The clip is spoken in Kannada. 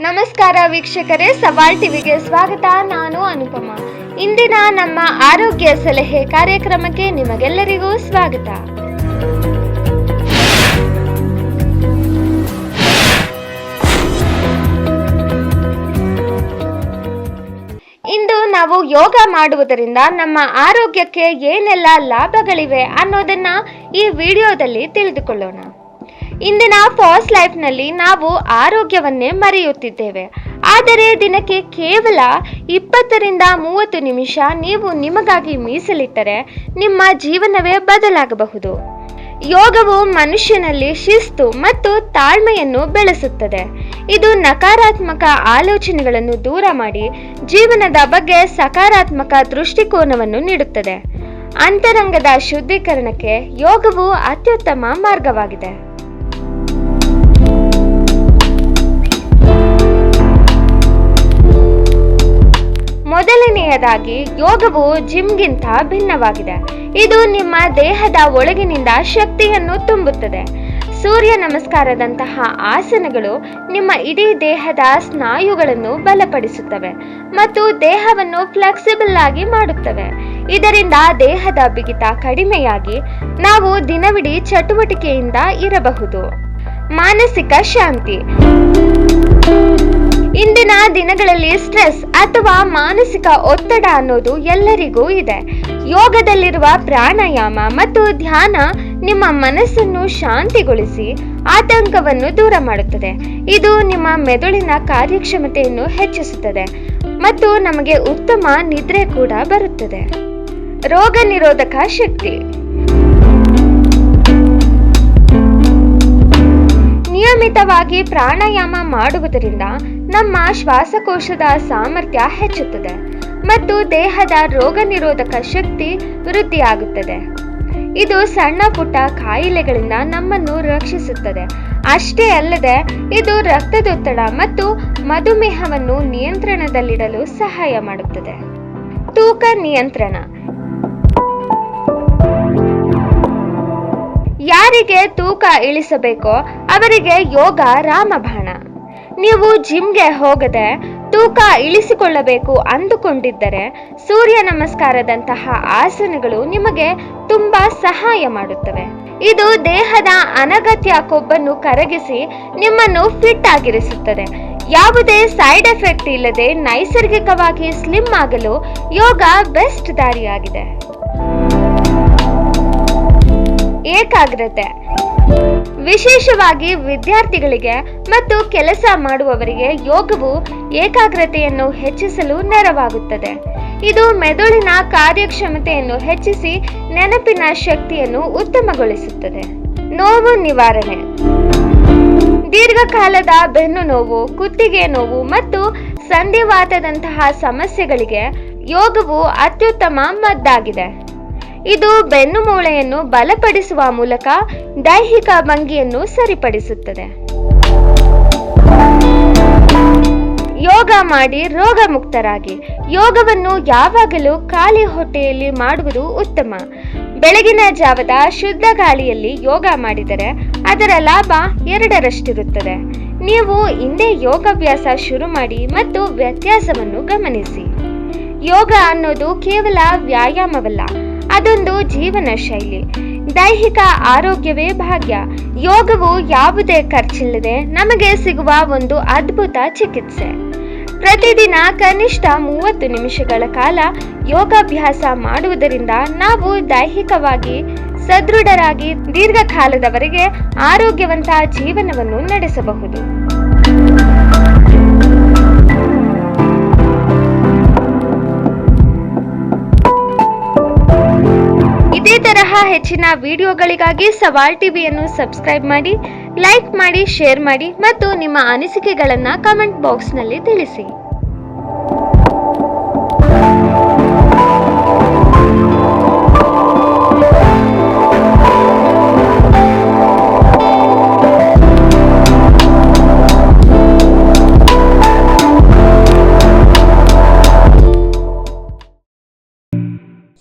ನಮಸ್ಕಾರ ವೀಕ್ಷಕರೇ ಸವಾಲ್ ಟಿವಿಗೆ ಸ್ವಾಗತ. ನಾನು ಅನುಪಮ. ಇಂದಿನ ನಮ್ಮ ಆರೋಗ್ಯ ಸಲಹೆ ಕಾರ್ಯಕ್ರಮಕ್ಕೆ ನಿಮಗೆಲ್ಲರಿಗೂ ಸ್ವಾಗತ. ಇಂದು ನಾವು ಯೋಗ ಮಾಡುವುದರಿಂದ ನಮ್ಮ ಆರೋಗ್ಯಕ್ಕೆ ಏನೆಲ್ಲ ಲಾಭಗಳಿವೆ ಅನ್ನೋದನ್ನ ಈ ವಿಡಿಯೋದಲ್ಲಿ ತಿಳಿದುಕೊಳ್ಳೋಣ. ಇಂದಿನ ಫಾಸ್ಟ್ ಲೈಫ್ನಲ್ಲಿ ನಾವು ಆರೋಗ್ಯವನ್ನೇ ಮರೆಯುತ್ತಿದ್ದೇವೆ. ಆದರೆ ದಿನಕ್ಕೆ ಕೇವಲ ಇಪ್ಪತ್ತರಿಂದ ಮೂವತ್ತು ನಿಮಿಷ ನೀವು ನಿಮಗಾಗಿ ಮೀಸಲಿಟ್ಟರೆ ನಿಮ್ಮ ಜೀವನವೇ ಬದಲಾಗಬಹುದು. ಯೋಗವು ಮನುಷ್ಯನಲ್ಲಿ ಶಿಸ್ತು ಮತ್ತು ತಾಳ್ಮೆಯನ್ನು ಬೆಳೆಸುತ್ತದೆ. ಇದು ನಕಾರಾತ್ಮಕ ಆಲೋಚನೆಗಳನ್ನು ದೂರ ಮಾಡಿ ಜೀವನದ ಬಗ್ಗೆ ಸಕಾರಾತ್ಮಕ ದೃಷ್ಟಿಕೋನವನ್ನು ನೀಡುತ್ತದೆ. ಅಂತರಂಗದ ಶುದ್ಧೀಕರಣಕ್ಕೆ ಯೋಗವು ಅತ್ಯುತ್ತಮ ಮಾರ್ಗವಾಗಿದೆ. ಮೊದಲನೆಯದಾಗಿ ಯೋಗವು ಜಿಮ್ಗಿಂತ ಭಿನ್ನವಾಗಿದೆ. ಇದು ನಿಮ್ಮ ದೇಹದ ಒಳಗಿನಿಂದ ಶಕ್ತಿಯನ್ನು ತುಂಬುತ್ತದೆ. ಸೂರ್ಯ ನಮಸ್ಕಾರದಂತಹ ಆಸನಗಳು ನಿಮ್ಮ ಇಡೀ ದೇಹದ ಸ್ನಾಯುಗಳನ್ನು ಬಲಪಡಿಸುತ್ತವೆ ಮತ್ತು ದೇಹವನ್ನು ಫ್ಲೆಕ್ಸಿಬಲ್ ಆಗಿ ಮಾಡುತ್ತವೆ. ಇದರಿಂದ ದೇಹದ ಬಿಗಿತ ಕಡಿಮೆಯಾಗಿ ನಾವು ದಿನವಿಡೀ ಚಟುವಟಿಕೆಯಿಂದ ಇರಬಹುದು. ಮಾನಸಿಕ ಶಾಂತಿ. ಇಂದಿನ ದಿನಗಳಲ್ಲಿ ಸ್ಟ್ರೆಸ್ ಅಥವಾ ಮಾನಸಿಕ ಒತ್ತಡ ಅನ್ನೋದು ಎಲ್ಲರಿಗೂ ಇದೆ. ಯೋಗದಲ್ಲಿರುವ ಪ್ರಾಣಾಯಾಮ ಮತ್ತು ಧ್ಯಾನ ನಿಮ್ಮ ಮನಸ್ಸನ್ನು ಶಾಂತಿಗೊಳಿಸಿ ಆತಂಕವನ್ನು ದೂರ ಮಾಡುತ್ತದೆ. ಇದು ನಿಮ್ಮ ಮೆದುಳಿನ ಕಾರ್ಯಕ್ಷಮತೆಯನ್ನು ಹೆಚ್ಚಿಸುತ್ತದೆ ಮತ್ತು ನಮಗೆ ಉತ್ತಮ ನಿದ್ರೆ ಕೂಡ ಬರುತ್ತದೆ. ರೋಗ ನಿರೋಧಕ ಶಕ್ತಿ. ನಿಯಮಿತವಾಗಿ ಪ್ರಾಣಾಯಾಮ ಮಾಡುವುದರಿಂದ ನಮ್ಮ ಶ್ವಾಸಕೋಶದ ಸಾಮರ್ಥ್ಯ ಹೆಚ್ಚುತ್ತದೆ ಮತ್ತು ದೇಹದ ರೋಗ ನಿರೋಧಕ ಶಕ್ತಿ ವೃದ್ಧಿಯಾಗುತ್ತದೆ. ಇದು ಸಣ್ಣ ಪುಟ್ಟ ಕಾಯಿಲೆಗಳಿಂದ ನಮ್ಮನ್ನು ರಕ್ಷಿಸುತ್ತದೆ. ಅಷ್ಟೇ ಅಲ್ಲದೆ ಇದು ರಕ್ತದೊತ್ತಡ ಮತ್ತು ಮಧುಮೇಹವನ್ನು ನಿಯಂತ್ರಣದಲ್ಲಿಡಲು ಸಹಾಯ ಮಾಡುತ್ತದೆ. ತೂಕ ನಿಯಂತ್ರಣ. ಯಾರಿಗೆ ತೂಕ ಇಳಿಸಬೇಕೋ ಅವರಿಗೆ ಯೋಗ ರಾಮಬಾಣ. ನೀವು ಜಿಮ್ಗೆ ಹೋಗದೆ ತೂಕ ಇಳಿಸಿಕೊಳ್ಳಬೇಕು ಅಂದುಕೊಂಡಿದ್ದರೆ ಸೂರ್ಯ ನಮಸ್ಕಾರದಂತಹ ಆಸನಗಳು ನಿಮಗೆ ತುಂಬಾ ಸಹಾಯ ಮಾಡುತ್ತವೆ. ಇದು ದೇಹದ ಅನಗತ್ಯ ಕೊಬ್ಬನ್ನು ಕರಗಿಸಿ ನಿಮ್ಮನ್ನು ಫಿಟ್ ಆಗಿರಿಸುತ್ತದೆ. ಯಾವುದೇ ಸೈಡ್ ಎಫೆಕ್ಟ್ ಇಲ್ಲದೆ ನೈಸರ್ಗಿಕವಾಗಿ ಸ್ಲಿಮ್ ಆಗಲು ಯೋಗ ಬೆಸ್ಟ್ ದಾರಿಯಾಗಿದೆ. ಏಕಾಗ್ರತೆ. ವಿಶೇಷವಾಗಿ ವಿದ್ಯಾರ್ಥಿಗಳಿಗೆ ಮತ್ತು ಕೆಲಸ ಮಾಡುವವರಿಗೆ ಯೋಗವು ಏಕಾಗ್ರತೆಯನ್ನು ಹೆಚ್ಚಿಸಲು ನೆರವಾಗುತ್ತದೆ. ಇದು ಮೆದುಳಿನ ಕಾರ್ಯಕ್ಷಮತೆಯನ್ನು ಹೆಚ್ಚಿಸಿ ನೆನಪಿನ ಶಕ್ತಿಯನ್ನು ಉತ್ತಮಗೊಳಿಸುತ್ತದೆ. ನೋವು ನಿವಾರಣೆ. ದೀರ್ಘಕಾಲದ ಬೆನ್ನು ನೋವು, ಕುತ್ತಿಗೆ ನೋವು ಮತ್ತು ಸಂಧಿವಾತದಂತಹ ಸಮಸ್ಯೆಗಳಿಗೆ ಯೋಗವು ಅತ್ಯುತ್ತಮ ಮದ್ದಾಗಿದೆ. ಇದು ಬೆನ್ನು ಮೂಳೆಯನ್ನು ಬಲಪಡಿಸುವ ಮೂಲಕ ದೈಹಿಕ ಭಂಗಿಯನ್ನು ಸರಿಪಡಿಸುತ್ತದೆ. ಯೋಗ ಮಾಡಿ ರೋಗ ಮುಕ್ತರಾಗಿ ಯೋಗವನ್ನು ಯಾವಾಗಲೂ ಖಾಲಿ ಹೊಟ್ಟೆಯಲ್ಲಿ ಮಾಡುವುದು ಉತ್ತಮ. ಬೆಳಗಿನ ಜಾವದ ಶುದ್ಧ ಗಾಳಿಯಲ್ಲಿ ಯೋಗ ಮಾಡಿದರೆ ಅದರ ಲಾಭ ಎರಡರಷ್ಟಿರುತ್ತದೆ. ನೀವು ಹಿಂದೆ ಯೋಗಾಭ್ಯಾಸ ಶುರು ಮಾಡಿ ಮತ್ತು ವ್ಯತ್ಯಾಸವನ್ನು ಗಮನಿಸಿ. ಯೋಗ ಅನ್ನೋದು ಕೇವಲ ವ್ಯಾಯಾಮವಲ್ಲ ಅದೊಂದು ಜೀವನ ಶೈಲಿ. ದೈಹಿಕ ಆರೋಗ್ಯವೇ ಭಾಗ್ಯ. ಯೋಗವು ಯಾವುದೇ ಖರ್ಚಿಲ್ಲದೆ ನಮಗೆ ಸಿಗುವ ಒಂದು ಅದ್ಭುತ ಚಿಕಿತ್ಸೆ. ಪ್ರತಿದಿನ ಕನಿಷ್ಠ ಮೂವತ್ತು ನಿಮಿಷಗಳ ಕಾಲ ಯೋಗಾಭ್ಯಾಸ ಮಾಡುವುದರಿಂದ ನಾವು ದೈಹಿಕವಾಗಿ ಸದೃಢರಾಗಿ ದೀರ್ಘಕಾಲದವರೆಗೆ ಆರೋಗ್ಯವಂತ ಜೀವನವನ್ನು ನಡೆಸಬಹುದು. ಇದೇ ತರಹ ಹೆಚ್ಚಿನ ವಿಡಿಯೋಗಳಿಗಾಗಿ ಸವಾಲ್ ಟಿವಿಯನ್ನು ಸಬ್ಸ್ಕ್ರೈಬ್ ಮಾಡಿ, ಲೈಕ್ ಮಾಡಿ, ಶೇರ್ ಮಾಡಿ ಮತ್ತು ನಿಮ್ಮ ಅನಿಸಿಕೆಗಳನ್ನು ಕಮೆಂಟ್ ಬಾಕ್ಸ್ನಲ್ಲಿ ತಿಳಿಸಿ.